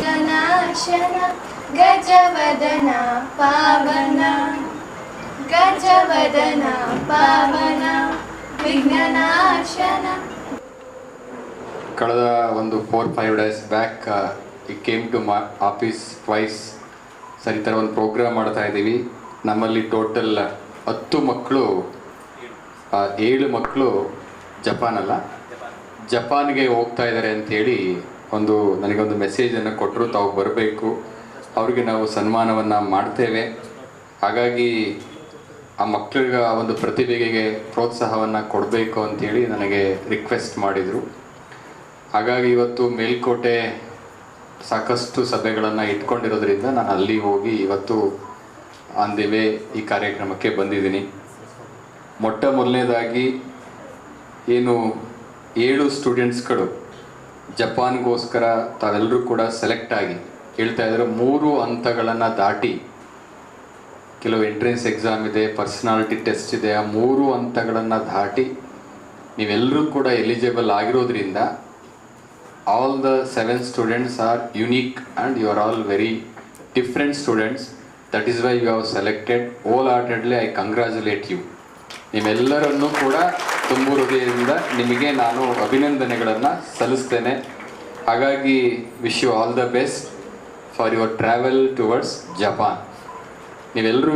ಗಣಾಶನ ಗಜವದನ ಪಾವನ ಗಜವದನ ಪಾವನ ವಿಘ್ನನಾಶನ ಕಳೆದ ಒಂದು four five days back I came to my office twice sir, ಈ ಥರ ಒಂದು ಪ್ರೋಗ್ರಾಮ್ ಮಾಡ್ತಾ ಇದ್ದೀವಿ. ನಮ್ಮಲ್ಲಿ ಟೋಟಲ್ ಹತ್ತು ಮಕ್ಕಳು ಏಳು ಮಕ್ಕಳು ಜಪಾನ್ ಅಲ್ಲ. ಜಪಾನ್ಗೆ ಹೋಗ್ತಾ ಇದ್ದಾರೆ ಅಂತೇಳಿ ಒಂದು ನನಗೊಂದು ಮೆಸೇಜನ್ನು ಕೊಟ್ಟರು ತಾವು ಬರಬೇಕು, ಅವ್ರಿಗೆ ನಾವು ಸನ್ಮಾನವನ್ನು ಮಾಡ್ತೇವೆ. ಹಾಗಾಗಿ ಆ ಮಕ್ಕಳಿಗೆ ಆ ಒಂದು ಪ್ರತಿಭೆಗೆ ಪ್ರೋತ್ಸಾಹವನ್ನು ಕೊಡಬೇಕು ಅಂತೇಳಿ ನನಗೆ ರಿಕ್ವೆಸ್ಟ್ ಮಾಡಿದರು. ಹಾಗಾಗಿ ಇವತ್ತು ಮೇಲ್ಕೋಟೆ ಸಾಕಷ್ಟು ಸಭೆಗಳನ್ನು ಇಟ್ಕೊಂಡಿರೋದ್ರಿಂದ ನಾನು ಅಲ್ಲಿ ಹೋಗಿ ಇವತ್ತು ಆನ್ ಈ ಕಾರ್ಯಕ್ರಮಕ್ಕೆ ಬಂದಿದ್ದೀನಿ. ಮೊಟ್ಟ ಮೊದಲನೇದಾಗಿ ಏನು ಏಳು ಸ್ಟೂಡೆಂಟ್ಸ್ಗಳು ಜಪಾನ್ಗೋಸ್ಕರ ತಾವೆಲ್ಲರೂ ಕೂಡ ಸೆಲೆಕ್ಟ್ ಆಗಿ ಹೇಳ್ತಾ ಇದ್ದಾರೆ ಮೂರು ಹಂತಗಳನ್ನು ದಾಟಿ ಕೆಲವು ಎಂಟ್ರೆನ್ಸ್ ಎಕ್ಸಾಮ್ ಇದೆ ಪರ್ಸನಾಲಿಟಿ ಟೆಸ್ಟ್ ಇದೆ. ಆ ಮೂರು ಹಂತಗಳನ್ನು ದಾಟಿ ನೀವೆಲ್ಲರೂ ಕೂಡ ಎಲಿಜಿಬಲ್ ಆಗಿರೋದ್ರಿಂದ all the seven students are unique and you are all very different students that is why you have selected whole heartedly I congratulate you ನಿಮ್ಮೆಲ್ಲರನ್ನೂ ಕೂಡ ತುಂಬು ಹೃದಯದಿಂದ ನಿಮಗೆ ನಾನು ಅಭಿನಂದನೆಗಳನ್ನು ಸಲ್ಲಿಸ್ತೇನೆ. ಹಾಗಾಗಿ wish you all the best for your travel towards Japan ನೀವೆಲ್ಲರೂ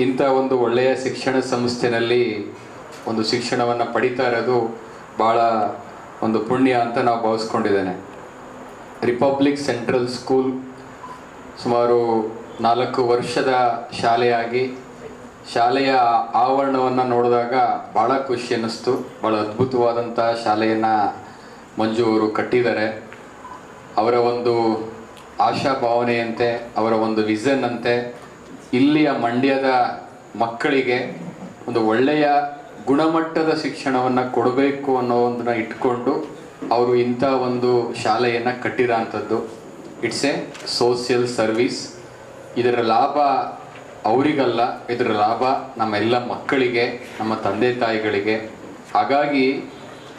ಇಂಥ ಒಂದು ಒಳ್ಳೆಯ ಶಿಕ್ಷಣ ಸಂಸ್ಥೆಯಲ್ಲಿ ಒಂದು ಶಿಕ್ಷಣವನ್ನು ಪಡಿತಾ ಇರೋದು ಭಾಳ ಒಂದು ಪುಣ್ಯ ಅಂತ ನಾವು ಭಾವಿಸ್ಕೊಂಡಿದ್ದೇನೆ. ರಿಪಬ್ಲಿಕ್ ಸೆಂಟ್ರಲ್ ಸ್ಕೂಲ್ ಸುಮಾರು ನಾಲ್ಕು ವರ್ಷದ ಶಾಲೆಯಾಗಿ ಶಾಲೆಯ ಆವರಣವನ್ನು ನೋಡಿದಾಗ ಭಾಳ ಖುಷಿ ಅನ್ನಿಸ್ತು. ಭಾಳ ಅದ್ಭುತವಾದಂಥ ಶಾಲೆಯನ್ನು ಮಂಜು ಅವರು ಕಟ್ಟಿದ್ದಾರೆ. ಅವರ ಒಂದು ಆಶಾ ಭಾವನೆಯಂತೆ, ಅವರ ಒಂದು ವಿಷನ್ ಅಂತೆ, ಇಲ್ಲಿಯ ಮಂಡ್ಯದ ಮಕ್ಕಳಿಗೆ ಒಂದು ಒಳ್ಳೆಯ ಗುಣಮಟ್ಟದ ಶಿಕ್ಷಣವನ್ನು ಕೊಡಬೇಕು ಅನ್ನೋ ಒಂದನ್ನ ಇಟ್ಕೊಂಡು ಅವರು ಇಂಥ ಒಂದು ಶಾಲೆಯನ್ನು ಕಟ್ಟಿರೋ ಅಂಥದ್ದು. ಇಟ್ಸ್ ಎ ಸೋಷಿಯಲ್ ಸರ್ವಿಸ್ ಇದರ ಲಾಭ ಅವರಿಗಲ್ಲ, ಇದರ ಲಾಭ ನಮ್ಮೆಲ್ಲ ಮಕ್ಕಳಿಗೆ, ನಮ್ಮ ತಂದೆ ತಾಯಿಗಳಿಗೆ. ಹಾಗಾಗಿ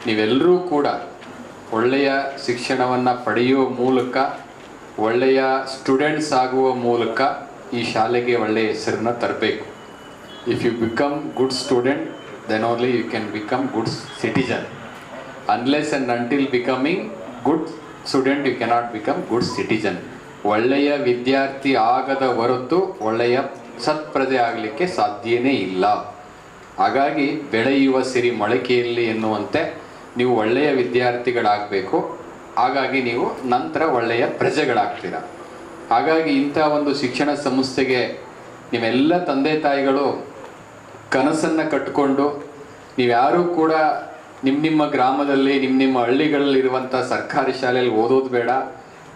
ನೀವೆಲ್ಲರೂ ಕೂಡ ಒಳ್ಳೆಯ ಶಿಕ್ಷಣವನ್ನು ಪಡೆಯುವ ಮೂಲಕ, ಒಳ್ಳೆಯ ಸ್ಟೂಡೆಂಟ್ಸ್ ಆಗುವ ಮೂಲಕ ಈ ಶಾಲೆಗೆ ಒಳ್ಳೆಯ ಹೆಸರನ್ನ ತರಬೇಕು. If you become good student then only you can become good citizen unless and until becoming good student you cannot become good citizen ಒಳ್ಳೆಯ ವಿದ್ಯಾರ್ಥಿ ಆಗದ ಹೊರತು ಒಳ್ಳೆಯ ಸತ್ಪ್ರಜೆ ಆಗಲಿಕ್ಕೆ ಸಾಧ್ಯನೇ ಇಲ್ಲ. ಹಾಗಾಗಿ ಬೆಳೆಯುವ ಸಿರಿ ಮೊಳಕೆಯಲ್ಲಿ ಎನ್ನುವಂತೆ ನೀವು ಒಳ್ಳೆಯ ವಿದ್ಯಾರ್ಥಿಗಳಾಗಬೇಕು. ಹಾಗಾಗಿ ನೀವು ನಂತರ ಒಳ್ಳೆಯ ಪ್ರಜೆಗಳಾಗ್ತೀರ. ಹಾಗಾಗಿ ಇಂಥ ಒಂದು ಶಿಕ್ಷಣ ಸಂಸ್ಥೆಗೆ ನಿಮ್ಮೆಲ್ಲ ತಂದೆ ತಾಯಿಗಳು ಕನಸನ್ನು ಕಟ್ಟಿಕೊಂಡು ನೀವ್ಯಾರೂ ಕೂಡ ನಿಮ್ಮ ನಿಮ್ಮ ಗ್ರಾಮದಲ್ಲಿ ನಿಮ್ಮ ನಿಮ್ಮ ಹಳ್ಳಿಗಳಲ್ಲಿರುವಂಥ ಸರ್ಕಾರಿ ಶಾಲೆಯಲ್ಲಿ ಓದೋದು ಬೇಡ,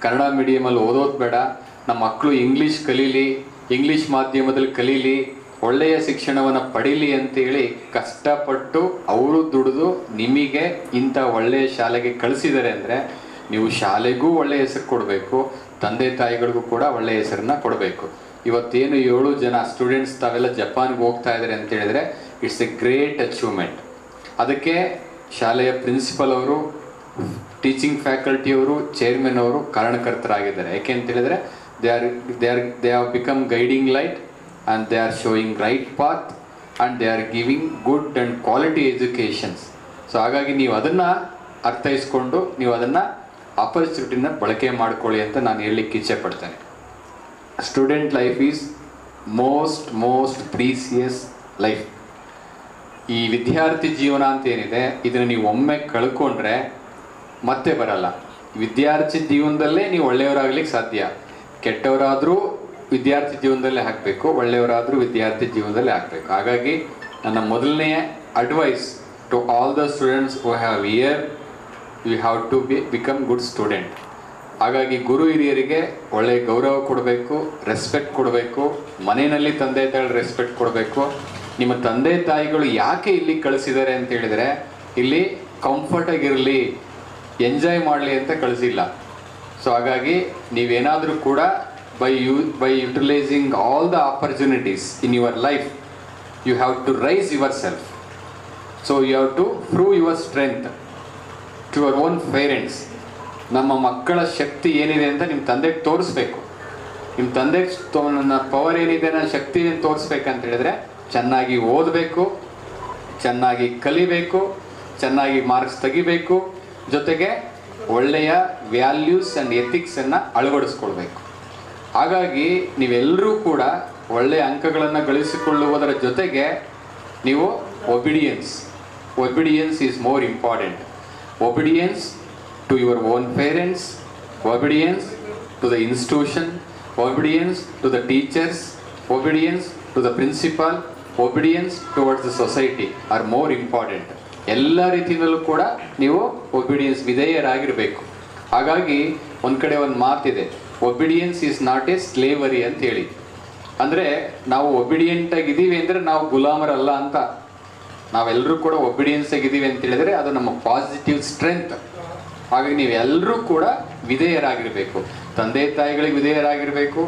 ಕನ್ನಡ ಮೀಡಿಯಮಲ್ಲಿ ಓದೋದು ಬೇಡ, ನಮ್ಮ ಮಕ್ಕಳು ಇಂಗ್ಲೀಷ್ ಕಲೀಲಿ ಇಂಗ್ಲೀಷ್ ಮಾಧ್ಯಮದಲ್ಲಿ ಕಲೀಲಿ, ಒಳ್ಳೆಯ ಶಿಕ್ಷಣವನ್ನು ಪಡೀಲಿ ಅಂತೇಳಿ ಕಷ್ಟಪಟ್ಟು ಅವರು ದುಡಿದು ನಿಮಗೆ ಇಂಥ ಒಳ್ಳೆಯ ಶಾಲೆಗೆ ಕಳಿಸಿದ್ದಾರೆ ಅಂದರೆ ನೀವು ಶಾಲೆಗೂ ಒಳ್ಳೆಯ ಹೆಸರು ಕೊಡಬೇಕು, ತಂದೆ ತಾಯಿಗಳಿಗೂ ಕೂಡ ಒಳ್ಳೆಯ ಹೆಸರನ್ನ ಕೊಡಬೇಕು. ಇವತ್ತೇನು ಏಳು ಜನ ಸ್ಟೂಡೆಂಟ್ಸ್ ತಾವೆಲ್ಲ ಜಪಾನ್ಗೆ ಹೋಗ್ತಾ ಇದ್ದಾರೆ ಅಂತ ಹೇಳಿದ್ರೆ ಇಟ್ಸ್ ಎ ಗ್ರೇಟ್ ಅಚೀವ್ಮೆಂಟ್ ಅದಕ್ಕೆ ಶಾಲೆಯ ಪ್ರಿನ್ಸಿಪಲ್ ಅವರು ಟೀಚಿಂಗ್ ಫ್ಯಾಕಲ್ಟಿಯವರು ಚೇರ್ಮನ್ ಅವರು ಕಾರಣಕರ್ತರಾಗಿದ್ದಾರೆ. ಯಾಕೆ ಅಂತ ಹೇಳಿದ್ರೆ they are, they are they have become guiding light and they are showing right path and they are giving good and quality educations. So ಹಾಗಾಗಿ ನೀವು ಅದನ್ನು ಅರ್ಥೈಸ್ಕೊಂಡು ನೀವು ಅದನ್ನು ಆಪರ್ಚುನಿಟಿನ ಬಳಕೆ ಮಾಡ್ಕೊಳ್ಳಿ ಅಂತ ನಾನು ಹೇಳಲಿಕ್ಕೆ ಇಚ್ಛೆ ಪಡ್ತೇನೆ. Student life is most most precious life ಈ ವಿದ್ಯಾರ್ಥಿ ಜೀವನ ಅಂತ ಏನಿದೆ ಇದನ್ನು ನೀವು ಒಮ್ಮೆ ಕಳ್ಕೊಂಡ್ರೆ ಮತ್ತೆ ಬರಲ್ಲ. ವಿದ್ಯಾರ್ಥಿ ಜೀವನದಲ್ಲೇ ನೀವು ಒಳ್ಳೆಯವರಾಗ್ಲಿಕ್ಕೆ ಸಾಧ್ಯ. ಕೆಟ್ಟವರಾದರೂ ವಿದ್ಯಾರ್ಥಿ ಜೀವನದಲ್ಲೇ ಹಾಕಬೇಕು, ಒಳ್ಳೆಯವರಾದರೂ ವಿದ್ಯಾರ್ಥಿ ಜೀವನದಲ್ಲಿ ಹಾಕಬೇಕು. ಹಾಗಾಗಿ ನನ್ನ ಮೊದಲನೆಯ advice to all the students who have here you have to be become good student ಹಾಗಾಗಿ ಗುರು ಹಿರಿಯರಿಗೆ ಒಳ್ಳೆಯ ಗೌರವ ಕೊಡಬೇಕು ರೆಸ್ಪೆಕ್ಟ್ ಕೊಡಬೇಕು, ಮನೆಯಲ್ಲಿ ತಂದೆ ತಾಯಿ ರೆಸ್ಪೆಕ್ಟ್ ಕೊಡಬೇಕು. ನಿಮ್ಮ ತಂದೆ ತಾಯಿಗಳು ಯಾಕೆ ಇಲ್ಲಿ ಕಳಿಸಿದ್ದಾರೆ ಅಂತ ಹೇಳಿದರೆ, ಇಲ್ಲಿ ಕಂಫರ್ಟಾಗಿರಲಿ ಎಂಜಾಯ್ ಮಾಡಲಿ ಅಂತ ಕಳಿಸಿಲ್ಲ. ಸೊ ಹಾಗಾಗಿ ನೀವೇನಾದರೂ ಕೂಡ by you by utilizing all the opportunities in your life you have to rise your self so you have to prove your strength to your own parents ನಮ್ಮ ಮಕ್ಕಳ ಶಕ್ತಿ ಏನಿದೆ ಅಂತ ನಿಮ್ಮ ತಂದೆಗೆ ತೋರಿಸ್ಬೇಕು. ನಿಮ್ಮ ತಂದೆಗೆ ತೋ- ನನ್ನ ಪವರ್ ಏನಿದೆ ನನ್ನ ಶಕ್ತಿ ಏನು ತೋರಿಸ್ಬೇಕಂತ ಹೇಳಿದ್ರೆ, ಚೆನ್ನಾಗಿ ಓದಬೇಕು, ಚೆನ್ನಾಗಿ ಕಲಿಬೇಕು, ಚೆನ್ನಾಗಿ ಮಾರ್ಕ್ಸ್ ತೆಗಿಬೇಕು. ಜೊತೆಗೆ ಒಳ್ಳೆಯ ವ್ಯಾಲ್ಯೂಸ್ ಆ್ಯಂಡ್ ಎಥಿಕ್ಸನ್ನು ಅಳವಡಿಸ್ಕೊಳ್ಬೇಕು. ಹಾಗಾಗಿ ನೀವೆಲ್ಲರೂ ಕೂಡ ಒಳ್ಳೆಯ ಅಂಕಗಳನ್ನು ಗಳಿಸಿಕೊಳ್ಳುವುದರ ಜೊತೆಗೆ ನೀವು obedience obedience is more important obedience to your own parents obedience to the institution obedience to the teachers obedience to the principal obedience towards the society are more important ಎಲ್ಲ ರೀತಿಯಲ್ಲೂ ಕೂಡ ನೀವು ಒಬಿಡಿಯನ್ಸ್ ವಿಧೇಯರಾಗಿರಬೇಕು. ಹಾಗಾಗಿ ಒಂದು ಕಡೆ ಒಂದು ಮಾತಿದೆ obedience is not a slavery ಅಂತ ಹೇಳಿ. ಅಂದರೆ ನಾವು ಒಬಿಡಿಯಂಟ್ ಆಗಿದ್ದೀವಿ ಅಂದರೆ ನಾವು ಗುಲಾಮರಲ್ಲ ಅಂತ. ನಾವೆಲ್ಲರೂ ಕೂಡ ಒಬಿಡಿಯನ್ಸ್ ಆಗಿದ್ದೀವಿ ಅಂತ ಹೇಳಿದ್ರೆ ಅದು ನಮ್ಮ ಪಾಸಿಟಿವ್ ಸ್ಟ್ರೆಂತ್ ಹಾಗಾಗಿ ನೀವೆಲ್ಲರೂ ಕೂಡ ವಿಧೇಯರಾಗಿರಬೇಕು. ತಂದೆ ತಾಯಿಗಳಿಗೆ ವಿಧೇಯರಾಗಿರಬೇಕು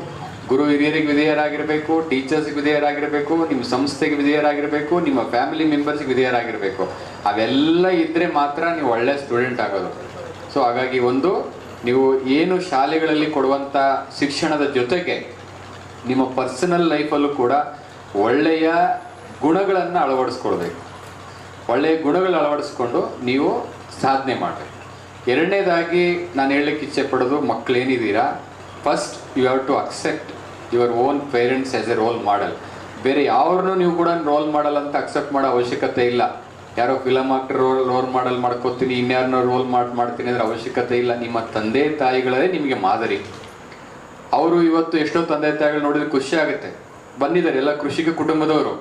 ಗುರು ಹಿರಿಯರಿಗೆ ವಿಧೇಯರಾಗಿರಬೇಕು ಟೀಚರ್ಸ್ಗೆ ವಿಧೇಯರಾಗಿರಬೇಕು, ನಿಮ್ಮ ಸಂಸ್ಥೆಗೆ ವಿಧೇಯರಾಗಿರಬೇಕು, ನಿಮ್ಮ ಫ್ಯಾಮಿಲಿ ಮೆಂಬರ್ಸ್ಗೆ ವಿಧೇಯರಾಗಿರಬೇಕು. ಅವೆಲ್ಲ ಇದ್ದರೆ ಮಾತ್ರ ನೀವು ಒಳ್ಳೆ ಸ್ಟೂಡೆಂಟ್ ಆಗೋದು. ಸೊ ಹಾಗಾಗಿ ಒಂದು, ನೀವು ಏನು ಶಾಲೆಗಳಲ್ಲಿ ಕೊಡುವಂಥ ಶಿಕ್ಷಣದ ಜೊತೆಗೆ ನಿಮ್ಮ ಪರ್ಸನಲ್ ಲೈಫಲ್ಲೂ ಕೂಡ ಒಳ್ಳೆಯ ಗುಣಗಳನ್ನು ಅಳವಡಿಸ್ಕೊಳ್ಬೇಕು. ಒಳ್ಳೆಯ ಗುಣಗಳು ಅಳವಡಿಸ್ಕೊಂಡು ನೀವು ಸಾಧನೆ ಮಾಡಬೇಕು. ಎರಡನೇದಾಗಿ ನಾನು ಹೇಳಲಿಕ್ಕೆ ಇಚ್ಛೆ ಪಡೋದು ಮಕ್ಕಳೇನಿದ್ದೀರಾ first you have to accept your own parents as a role model ಬೇರೆ ಯಾವ್ರನ್ನೂ ನೀವು ಕೂಡ ರೋಲ್ ಮಾಡಲ್ ಅಂತ ಅಕ್ಸೆಪ್ಟ್ ಮಾಡೋ ಅವಶ್ಯಕತೆ ಇಲ್ಲ. ಯಾರೋ film actor role role model ಮಾಡ್ಕೋತೀನಿ, ಇನ್ಯಾರನ್ನೋ ರೋಲ್ ಮಾಡಿ ಮಾಡ್ತೀನಿ ಅಂದ್ರೆ ಅವಶ್ಯಕತೆ ಇಲ್ಲ. ನಿಮ್ಮ ತಂದೆ, ತಾಯಿಗಳೇ ನಿಮಗೆ ಮಾದರಿ. ಅವರು ಇವತ್ತು ಎಷ್ಟೋ ತಂದೆ, ತಾಯಿಗಳು ನೋಡಿದ್ರೆ ಖುಷಿ ಆಗುತ್ತೆ. ಬಂದಿದ್ದಾರೆ ಎಲ್ಲ ಕೃಷಿಕ ಕುಟುಂಬದವರು.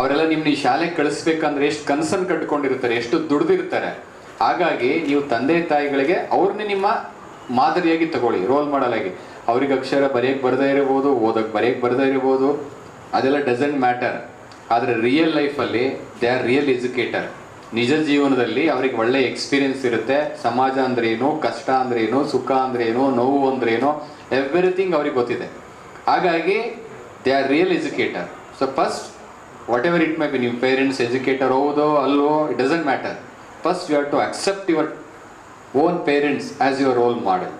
ಅವರೆಲ್ಲ ನಿಮ್ಮ ಈ ಶಾಲೆಗೆ ಕಳಿಸ್ಬೇಕಂದ್ರೆ ಎಷ್ಟು ಕನ್ಸರ್ನ್ ಕಟ್ಕೊಂಡಿರ್ತಾರೆ ಎಷ್ಟು ದುಡ್ದಿರ್ತಾರೆ. ಹಾಗಾಗಿ ನೀವು ತಂದೆ, ತಾಯಿಗಳಿಗೆ ಅವ್ರನ್ನೇ ನಿಮ್ಮ ಮಾದರಿಯಾಗಿ ತಗೊಳ್ಳಿ ರೋಲ್ ಮಾಡಲಾಗಿ ಅವ್ರಿಗೆ ಅಕ್ಷರ ಬರೆಯಕ್ಕೆ ಬರದೇ ಇರಬಹುದು ಓದಕ್ಕೆ ಬರೆಯಕ್ಕೆ ಬರದೇ ಇರಬಹುದು ಅದೆಲ್ಲ ಡಸಂಟ್ ಮ್ಯಾಟರ್ ಆದರೆ ರಿಯಲ್ ಲೈಫಲ್ಲಿ ದೇ ಆರ್ ರಿಯಲ್ ಎಜುಕೇಟರ್ ನಿಜ ಜೀವನದಲ್ಲಿ ಅವ್ರಿಗೆ ಒಳ್ಳೆ ಎಕ್ಸ್ಪೀರಿಯನ್ಸ್ ಇರುತ್ತೆ. ಸಮಾಜ ಅಂದ್ರೇನು ಕಷ್ಟ ಅಂದ್ರೆ ಏನು, ಸುಖ ಅಂದ್ರೆ ಏನು, ನೋವು ಅಂದ್ರೆ ಏನು ಎವ್ರಿಥಿಂಗ್ ಅವ್ರಿಗೆ ಗೊತ್ತಿದೆ. ಹಾಗಾಗಿ they are real educator so first whatever it may be ನಿಮ್ಮ ಪೇರೆಂಟ್ಸ್ ಎಜುಕೇಟರ್ ಹೌದೋ ಅಲ್ವೋ it doesn't matter first you have to accept your own parents as your role model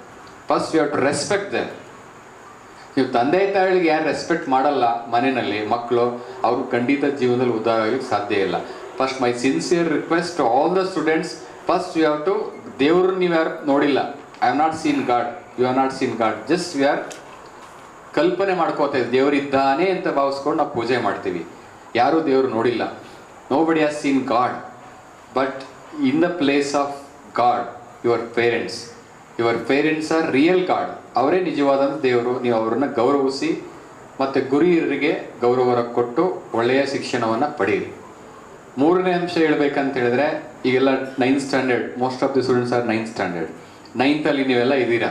first you have to respect them ನೀವು ತಂದೆ ತಾಯಿಗಳಿಗೆ ಯಾರು respect ಮಾಡಲ್ಲ ಮನೆಯಲ್ಲಿ, ಮಕ್ಕಳು, ಅವರು ಖಂಡಿತ ಜೀವನದಲ್ಲಿ ಉದ್ಧಾರ ಆಗಲಿಕ್ಕೆ ಸಾಧ್ಯ ಇಲ್ಲ. First my sincere request to all the students first you have to ದೇವ್ರನ್ನ ನೀವು ಯಾರು ನೋಡಿಲ್ಲ. I have not seen God you have not seen God just you are ಕಲ್ಪನೆ ಮಾಡ್ಕೋತಾ ಇದ್ದೀವಿ. ದೇವರಿದ್ದಾನೆ ಅಂತ ಭಾವಿಸ್ಕೊಂಡು ನಾವು ಪೂಜೆ ಮಾಡ್ತೀವಿ. ಯಾರೂ ದೇವರು ನೋಡಿಲ್ಲ. Nobody has seen God but in the place of God your parents your parents are real God ಅವರೇ ನಿಜವಾದಂಥ ದೇವರು. ನೀವು ಅವರನ್ನು ಗೌರವಿಸಿ ಮತ್ತು ಗುರಿಯರಿಗೆ ಗೌರವ ಕೊಟ್ಟು ಒಳ್ಳೆಯ ಶಿಕ್ಷಣವನ್ನು ಪಡೀರಿ ಮೂರನೇ ಅಂಶ ಹೇಳ್ಬೇಕಂತ ಹೇಳಿದ್ರೆ, ಈಗೆಲ್ಲ ninth standard most of the students are ninth standard ನೈನ್ತಲ್ಲಿ ನೀವೆಲ್ಲ ಇದ್ದೀರಾ?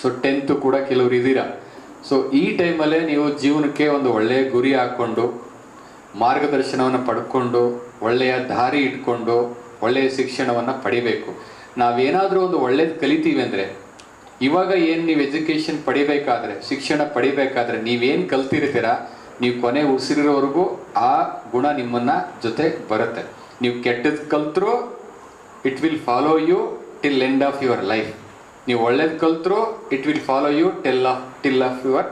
ಸೊ ಟೆಂತು ಕೂಡ ಕೆಲವರು ಇದ್ದೀರಾ? ಸೊ ಈ ಟೈಮಲ್ಲೇ ನೀವು ಜೀವನಕ್ಕೆ ಒಂದು ಒಳ್ಳೆಯ ಗುರಿ ಹಾಕ್ಕೊಂಡು, ಮಾರ್ಗದರ್ಶನವನ್ನು ಪಡ್ಕೊಂಡು, ಒಳ್ಳೆಯ ದಾರಿ ಇಟ್ಕೊಂಡು, ಒಳ್ಳೆಯ ಶಿಕ್ಷಣವನ್ನು ಪಡಿಬೇಕು. ನಾವೇನಾದರೂ ಒಂದು ಒಳ್ಳೇದು ಕಲಿತೀವಿ ಅಂದರೆ, ಇವಾಗ ಏನು ನೀವು ಎಜುಕೇಷನ್ ಪಡಿಬೇಕಾದ್ರೆ, ಶಿಕ್ಷಣ ಪಡಿಬೇಕಾದ್ರೆ ನೀವೇನು ಕಲ್ತಿರ್ತೀರ, ನೀವು ಕೊನೆ ಉಸಿರಿರೋವರೆಗೂ ಆ ಗುಣ ನಿಮ್ಮನ್ನ ಜೊತೆ ಬರುತ್ತೆ. ನೀವು ಕೆಟ್ಟದ್ದು ಕಲ್ತರೂ it will follow you till end of your life ನೀವು ಒಳ್ಳೇದು ಕಲ್ತರೂ it will follow you till of till of your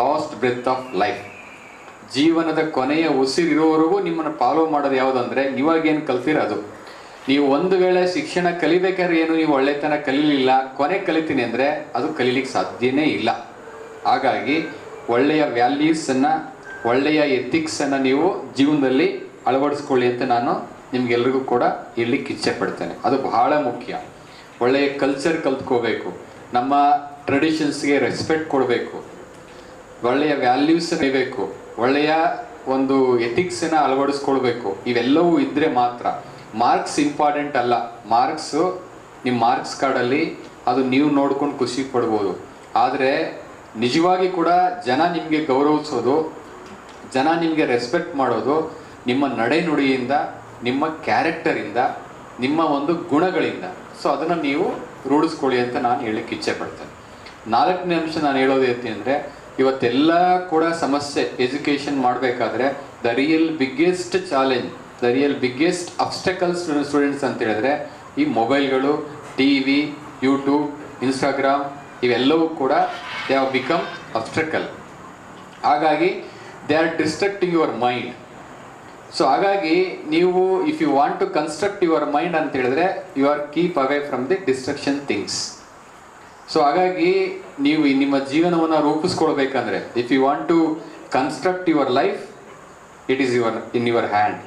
last breath of life ಜೀವನದ ಕೊನೆಯ ಉಸಿರಿರೋವರೆಗೂ ನಿಮ್ಮನ್ನು ಫಾಲೋ ಮಾಡೋದು ಯಾವುದಂದ್ರೆ ಇವಾಗ ಏನು ಕಲ್ತಿರೋ ಅದು? ನೀವು ಒಂದು ವೇಳೆ ಶಿಕ್ಷಣ ಕಲಿಬೇಕಾದ್ರೆ ಏನು? ನೀವು ಒಳ್ಳೆತನ ಕಲೀಲಿಲ್ಲ, ಕೊನೆ ಕಲಿತೀನಿ ಅಂದರೆ ಅದು ಕಲೀಲಿಕ್ಕೆ ಸಾಧ್ಯನೇ ಇಲ್ಲ. ಹಾಗಾಗಿ ಒಳ್ಳೆಯ ವ್ಯಾಲ್ಯೂಸನ್ನು ಒಳ್ಳೆಯ ಎಥಿಕ್ಸನ್ನು ನೀವು ಜೀವನದಲ್ಲಿ ಅಳವಡಿಸ್ಕೊಳ್ಳಿ ಅಂತ ನಾನು ನಿಮ್ಗೆಲ್ರಿಗೂ ಕೂಡ ಹೇಳಲಿಕ್ಕೆ ಇಚ್ಛೆ ಪಡ್ತೇನೆ. ಅದು ಬಹಳ ಮುಖ್ಯ. ಒಳ್ಳೆಯ ಕಲ್ಚರ್ ಕಲ್ತ್ಕೋಬೇಕು. ನಮ್ಮ ಟ್ರೆಡಿಷನ್ಸ್ಗೆ ರೆಸ್ಪೆಕ್ಟ್ ಕೊಡಬೇಕು. ಒಳ್ಳೆಯ ವ್ಯಾಲ್ಯೂಸ್ ಇರಬೇಕು ಒಳ್ಳೆಯ ಒಂದು ಎಥಿಕ್ಸನ್ನು ಅಳವಡಿಸ್ಕೊಳ್ಬೇಕು. ಇವೆಲ್ಲವೂ ಇದ್ದರೆ ಮಾತ್ರ ಮಾರ್ಕ್ಸ್ ಇಂಪಾರ್ಟೆಂಟ್ ಅಲ್ಲ. ಮಾರ್ಕ್ಸು ನಿಮ್ಮ ಮಾರ್ಕ್ಸ್ ಕಾರ್ಡಲ್ಲಿ ಅದು ನೀವು ನೋಡ್ಕೊಂಡು ಖುಷಿ ಪಡ್ಬೋದು. ಆದರೆ ನಿಜವಾಗಿ ಕೂಡ ಜನ ನಿಮಗೆ ಗೌರವಿಸೋದು, ಜನ ನಿಮಗೆ ರೆಸ್ಪೆಕ್ಟ್ ಮಾಡೋದು, ನಿಮ್ಮ ನಡೆನುಡಿಯಿಂದ, ನಿಮ್ಮ ಕ್ಯಾರೆಕ್ಟರಿಂದ ನಿಮ್ಮ ಒಂದು ಗುಣಗಳಿಂದ. ಸೊ ಅದನ್ನು ನೀವು ರೂಢಿಸ್ಕೊಳ್ಳಿ ಅಂತ ನಾನು ಹೇಳಕ್ಕೆ ಇಚ್ಛೆ ಪಡ್ತೇನೆ. ನಾಲ್ಕನೇ ಅಂಶ ನಾನು ಹೇಳೋದು ಐತಿ ಅಂದರೆ, ಇವತ್ತೆಲ್ಲ ಕೂಡ ಸಮಸ್ಯೆ ಎಜುಕೇಷನ್ ಮಾಡಬೇಕಾದ್ರೆ the real biggest challenge the real biggest obstacles students ಅಂತ ಹೇಳಿದ್ರೆ, ಈ ಮೊಬೈಲ್ಗಳು ಟಿ ವಿ ಯೂಟ್ಯೂಬ್ ಇನ್ಸ್ಟಾಗ್ರಾಮ್ ಇವೆಲ್ಲವೂ ಕೂಡ ದೇ ಹ್ಯಾವ್ ಬಿಕಮ್ ಅಬ್ಸ್ಟ್ರಕಲ್ ಹಾಗಾಗಿ they are destructing your mind so ಹಾಗಾಗಿ ನೀವು if you want to construct your mind ಅಂತ ಹೇಳಿದ್ರೆ you are keep away from the destruction things so ಹಾಗಾಗಿ ನೀವು ನಿಮ್ಮ ಜೀವನವನ್ನು ರೂಪಿಸ್ಕೊಳ್ಬೇಕಂದ್ರೆ if you want to construct your life it is your in your hand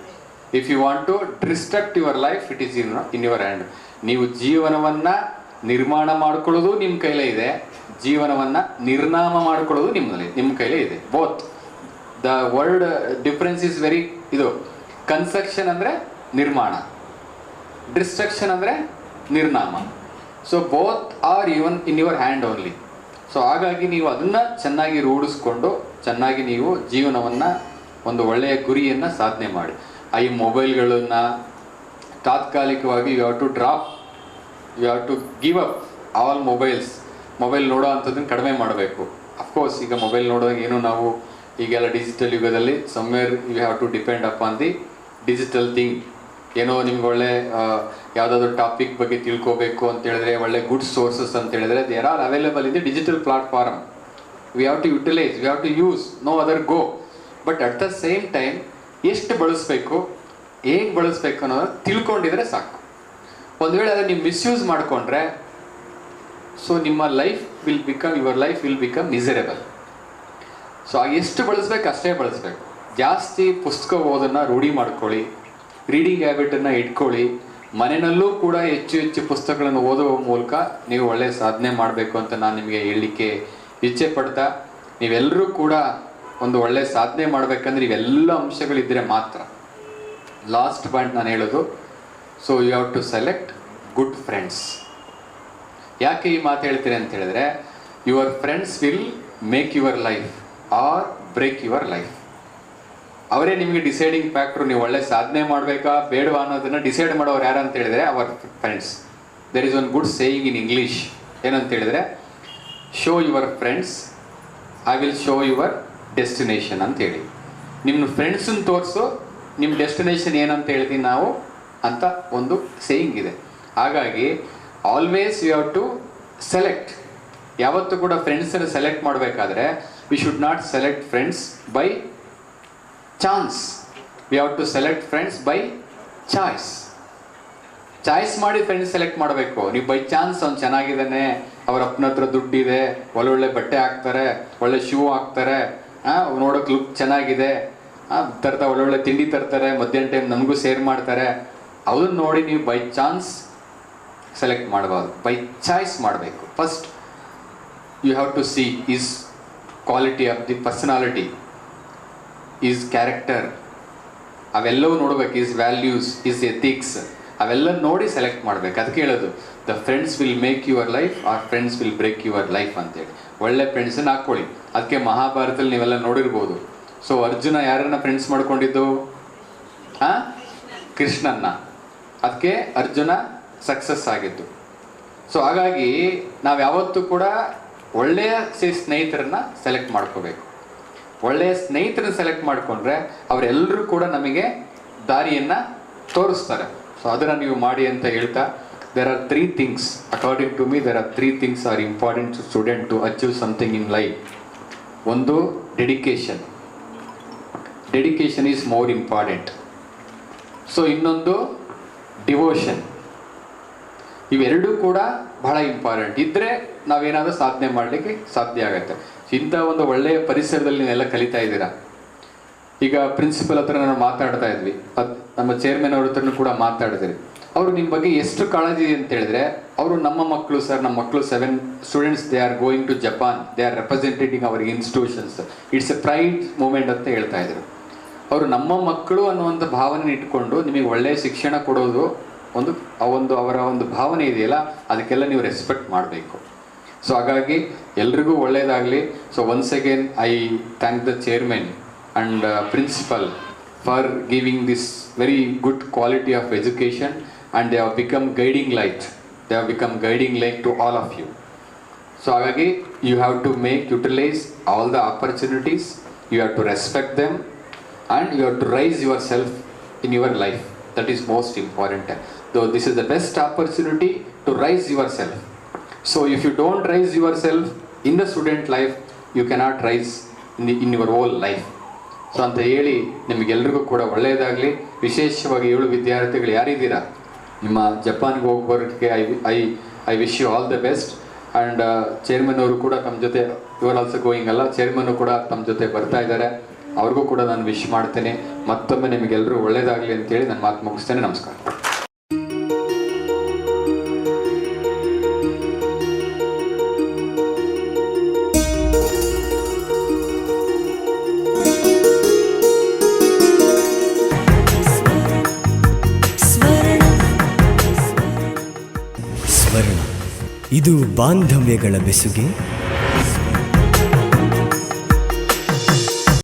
if you want to destruct your life it is in in your hand ನೀವು ಜೀವನವನ್ನು ನಿರ್ಮಾಣ ಮಾಡ್ಕೊಳ್ಳೋದು ನಿಮ್ಮ ಕೈಲೇ ಇದೆ. ಜೀವನವನ್ನು ನಿರ್ನಾಮ ಮಾಡ್ಕೊಳ್ಳೋದು ನಿಮ್ಮಲ್ಲಿ ನಿಮ್ಮ ಕೈಲೇ ಇದೆ. Both the world difference is very ಇದು ಕನ್ಸ್ಟ್ರಕ್ಷನ್ ಅಂದರೆ ನಿರ್ಮಾಣ. ಡಿಸ್ಟ್ರಕ್ಷನ್ ಅಂದರೆ ನಿರ್ನಾಮ. So both are even in your hand only so ಹಾಗಾಗಿ ನೀವು ಅದನ್ನು ಚೆನ್ನಾಗಿ ರೂಢಿಸ್ಕೊಂಡು, ಚೆನ್ನಾಗಿ ನೀವು ಜೀವನವನ್ನು ಒಂದು ಒಳ್ಳೆಯ ಗುರಿಯನ್ನು ಸಾಧನೆ ಮಾಡಿ. ಈ ಮೊಬೈಲ್ಗಳನ್ನು ತಾತ್ಕಾಲಿಕವಾಗಿ you have to drop you have to give up all mobiles mobile ನೋಡೋ ಅಂಥದ್ದನ್ನು ಕಡಿಮೆ ಮಾಡಬೇಕು. ಅಫ್ಕೋರ್ಸ್ ಈಗ ಮೊಬೈಲ್ ನೋಡುವಾಗ ಏನು ನಾವು ಈಗೆಲ್ಲ ಡಿಜಿಟಲ್ ಯುಗದಲ್ಲಿ somewhere you have to depend up on the digital thing ಏನೋ ನಿಮ್ಗೆ ಒಳ್ಳೆ ಯಾವುದಾದ್ರು ಟಾಪಿಕ್ ಬಗ್ಗೆ ತಿಳ್ಕೋಬೇಕು ಅಂತ ಹೇಳಿದ್ರೆ, ಒಳ್ಳೆ ಗುಡ್ ಸೋರ್ಸಸ್ ಅಂತ ಹೇಳಿದ್ರೆ there are available in the digital platform we have to utilize we have to use no other go but at the same time ಎಷ್ಟು ಬಳಸಬೇಕು, ಹೇಗೆ ಬಳಸಬೇಕು ಅನ್ನೋದು ತಿಳ್ಕೊಂಡಿದ್ರೆ ಸಾಕು. ಒಂದು ವೇಳೆ ಅದನ್ನು ನೀವು ಮಿಸ್ಯೂಸ್ ಮಾಡಿಕೊಂಡ್ರೆ ಸೊ ನಿಮ್ಮ life will become, your life will become miserable. So ಎಷ್ಟು ಬಳಸ್ಬೇಕು ಅಷ್ಟೇ ಬಳಸಬೇಕು. ಜಾಸ್ತಿ ಪುಸ್ತಕ ಓದನ್ನು ರೂಢಿ ಮಾಡ್ಕೊಳ್ಳಿ, ರೀಡಿಂಗ್ ಹ್ಯಾಬಿಟನ್ನು ಇಟ್ಕೊಳ್ಳಿ, ಮನೆಯಲ್ಲೂ ಕೂಡ ಹೆಚ್ಚು ಹೆಚ್ಚು ಪುಸ್ತಕಗಳನ್ನು ಓದುವ ಮೂಲಕ ನೀವು ಒಳ್ಳೆಯ ಸಾಧನೆ ಮಾಡಬೇಕು ಅಂತ ನಾನು ನಿಮಗೆ ಹೇಳಲಿಕ್ಕೆ ಇಚ್ಛೆ ಪಡ್ತಾ ನೀವೆಲ್ಲರೂ ಕೂಡ ಒಂದು ಒಳ್ಳೆ ಸಾಧನೆ ಮಾಡಬೇಕಂದ್ರೆ ಇವೆಲ್ಲ ಅಂಶಗಳಿದ್ದರೆ ಮಾತ್ರ. ಲಾಸ್ಟ್ ಪಾಯಿಂಟ್ ನಾನು ಹೇಳೋದು so you have to select good friends ಯಾಕೆ ಈ ಮಾತು ಹೇಳ್ತೀರಿ ಅಂತ ಹೇಳಿದ್ರೆ your friends will make your life or break your life ಅವರೇ ನಿಮಗೆ ಡಿಸೈಡಿಂಗ್ ಫ್ಯಾಕ್ಟ್ರು ನೀವು ಒಳ್ಳೆ ಸಾಧನೆ ಮಾಡಬೇಕಾ, ಬೇಡವಾ ಅನ್ನೋದನ್ನ ಡಿಸೈಡ್ ಮಾಡೋರು ಯಾರು ಅಂತ ಹೇಳಿದ್ರೆ our friends there is one good saying in English ಏನಂತ ಹೇಳಿದ್ರೆ show your friends I will show your destination ಅಂತ ಹೇಳಿ ನಿಮ್ಮ ಫ್ರೆಂಡ್ಸನ್ನ ತೋರಿಸು ನಿಮ್ಮ ಡೆಸ್ಟಿನೇಷನ್ ಏನಂತ ಹೇಳ್ತೀನಿ ನಾವು ಅಂತ ಒಂದು ಸೇಯಿಂಗ್ ಇದೆ. ಹಾಗಾಗಿ always you have to select ಯಾವತ್ತೂ ಕೂಡ ಫ್ರೆಂಡ್ಸನ್ನು ಸೆಲೆಕ್ಟ್ ಮಾಡಬೇಕಾದ್ರೆ we should not select friends by chance we have to select friends by choice choice ಮಾಡಿ ಫ್ರೆಂಡ್ಸ್ ಸೆಲೆಕ್ಟ್ ಮಾಡಬೇಕು. ನೀವು ಬೈ ಚಾನ್ಸ್ ಅವ್ನು ಚೆನ್ನಾಗಿದ್ದಾನೆ, ಅವ್ರ ಅಪ್ಪನ ಹತ್ರ ದುಡ್ಡಿದೆ, ಒಳ್ಳೊಳ್ಳೆ ಬಟ್ಟೆ ಹಾಕ್ತಾರೆ, ಒಳ್ಳೆ ಶೂ ಹಾಕ್ತಾರೆ ನೋಡೋಕೆ ಲುಕ್ ಚೆನ್ನಾಗಿದೆ. ತರ್ತಾ ಒಳ್ಳೊಳ್ಳೆ ತಿಂಡಿ ತರ್ತಾರೆ, ಮಧ್ಯಾಹ್ನ ಟೈಮ್ ನಮಗೂ ಸೇರ್ ಮಾಡ್ತಾರೆ. ಅದನ್ನು ನೋಡಿ ನೀವು ಬೈ ಚಾನ್ಸ್ ಸೆಲೆಕ್ಟ್ ಮಾಡಬಾರ್ದು. ಬೈ ಚಾಯ್ಸ್ ಮಾಡಬೇಕು. First you have to see his quality of the personality his character ಅವೆಲ್ಲವೂ ನೋಡ್ಬೇಕು ಈಸ್ ವ್ಯಾಲ್ಯೂಸ್ ಈಸ್ ಎಥಿಕ್ಸ್ ಅವೆಲ್ಲ ನೋಡಿ ಸೆಲೆಕ್ಟ್ ಮಾಡ್ಬೇಕು. ಅದಕ್ಕೆ ಹೇಳೋದು the friends will make your life or friends will break your life ಅಂತೇಳಿ. ಒಳ್ಳೆ ಫ್ರೆಂಡ್ಸನ್ನ ಹಾಕ್ಕೊಳ್ಳಿ. ಅದಕ್ಕೆ ಮಹಾಭಾರತದಲ್ಲಿ ನೀವೆಲ್ಲ ನೋಡಿರ್ಬೋದು. ಸೊ ಅರ್ಜುನ ಯಾರನ್ನ ಫ್ರೆಂಡ್ಸ್ ಮಾಡ್ಕೊಂಡಿದ್ದು? ಆ? ಕೃಷ್ಣನ್ನ. ಅದಕ್ಕೆ ಅರ್ಜುನ ಸಕ್ಸಸ್ ಆಗಿದ್ದು. ಸೊ ಹಾಗಾಗಿ ನಾವು ಯಾವತ್ತೂ ಕೂಡ ಒಳ್ಳೆಯ ಸ್ನೇಹಿತರನ್ನ ಸೆಲೆಕ್ಟ್ ಮಾಡ್ಕೋಬೇಕು. ಒಳ್ಳೆಯ ಸ್ನೇಹಿತರನ್ನ ಸೆಲೆಕ್ಟ್ ಮಾಡಿಕೊಂಡ್ರೆ ಅವರೆಲ್ಲರೂ ಕೂಡ ನಮಗೆ ದಾರಿಯನ್ನು ತೋರಿಸ್ತಾರೆ. ಸೊ ಅದನ್ನು ನೀವು ಮಾಡಿ ಅಂತ ಹೇಳ್ತಾ there are three things according to me there are three things are important to student to achieve something in life ಒಂದು dedication dedication is more important so ಇನ್ನೊಂದು ಡಿವೋಷನ್ ಇವೆರಡೂ ಕೂಡ ಬಹಳ ಇಂಪಾರ್ಟೆಂಟ್ ಇದ್ದರೆ ನಾವೇನಾದರೂ ಸಾಧನೆ ಮಾಡಲಿಕ್ಕೆ ಸಾಧ್ಯ ಆಗುತ್ತೆ. ಇಂಥ ಒಂದು ಒಳ್ಳೆಯ ಪರಿಸರದಲ್ಲಿ ನೀವೆಲ್ಲ ಕಲಿತಾ ಇದ್ದೀರಾ? ಈಗ ಪ್ರಿನ್ಸಿಪಲ್ ಹತ್ರ ನಾನು ಮಾತಾಡ್ತಾ ಇದ್ವಿ. ನಮ್ಮ ಚೇರ್ಮನ್ ಅವ್ರ ಹತ್ರನೂ ಕೂಡ ಮಾತಾಡಿದ್ರಿ. ಅವರು ನಿಮ್ಮ ಬಗ್ಗೆ ಎಷ್ಟು ಕಾಳಜಿ ಅಂತ ಹೇಳಿದ್ರೆ, ಅವರು ನಮ್ಮ ಮಕ್ಕಳು ಸರ್ ನಮ್ಮ ಮಕ್ಕಳು seven students they are going to Japan they are representing our institutions it's a pride moment ಅಂತ ಹೇಳ್ತಾ ಇದ್ರು. ಅವರು ನಮ್ಮ ಮಕ್ಕಳು ಅನ್ನುವಂಥ ಭಾವನೆ ಇಟ್ಕೊಂಡು ನಿಮಗೆ ಒಳ್ಳೆಯ ಶಿಕ್ಷಣ ಕೊಡೋದು ಒಂದು, ಆ ಒಂದು ಅವರ ಒಂದು ಭಾವನೆ ಇದೆಯಲ್ಲ, ಅದಕ್ಕೆಲ್ಲ ನೀವು ರೆಸ್ಪೆಕ್ಟ್ ಮಾಡಬೇಕು. ಸೊ ಹಾಗಾಗಿ ಎಲ್ರಿಗೂ ಒಳ್ಳೆಯದಾಗಲಿ so once again I thank the chairman and uh, principal for giving this very good quality of education and they have become guiding light. They have become guiding light to all of you. So again, you have to make utilize all the opportunities, you have to respect them and you have to raise yourself in your life. That is most important. Though this is the best opportunity to raise yourself. So if you don't raise yourself in the student life, you cannot rise in, the, in your whole life. So ಅಂತ ಹೇಳಿ ನಿಮಗೆಲ್ರಿಗೂ ಕೂಡ ಒಳ್ಳೆಯದಾಗಲಿ. ವಿಶೇಷವಾಗಿ ಏಳು ವಿದ್ಯಾರ್ಥಿಗಳು ಯಾರಿದ್ದೀರಾ? ನಿಮ್ಮ ಜಪಾನ್ಗೆ ಹೋಗಿ ಬರೋಕ್ಕೆ I I I wish you all the best. And chairman ಅವರು ಕೂಡ ತಮ್ಮ ಜೊತೆ, ಇವರ್ ಆಲ್ಸೋ ಗೋಯಿಂಗ್ ಅಲ್ಲ, ಚೇರ್ಮನ್ ಕೂಡ ತಮ್ಮ ಜೊತೆ ಬರ್ತಾ ಇದ್ದಾರೆ. ಅವ್ರಿಗೂ ಕೂಡ ನಾನು ವಿಶ್ ಮಾಡ್ತೇನೆ. ಮತ್ತೊಮ್ಮೆ ನಿಮಗೆಲ್ಲರೂ ಒಳ್ಳೆಯದಾಗಲಿ ಅಂತೇಳಿ ನಾನು ಮಾತು ಮುಗಿಸ್ತೇನೆ. ನಮಸ್ಕಾರ. ಬಾಂಧವ್ಯಗಳ ಬೆಸುಗೆ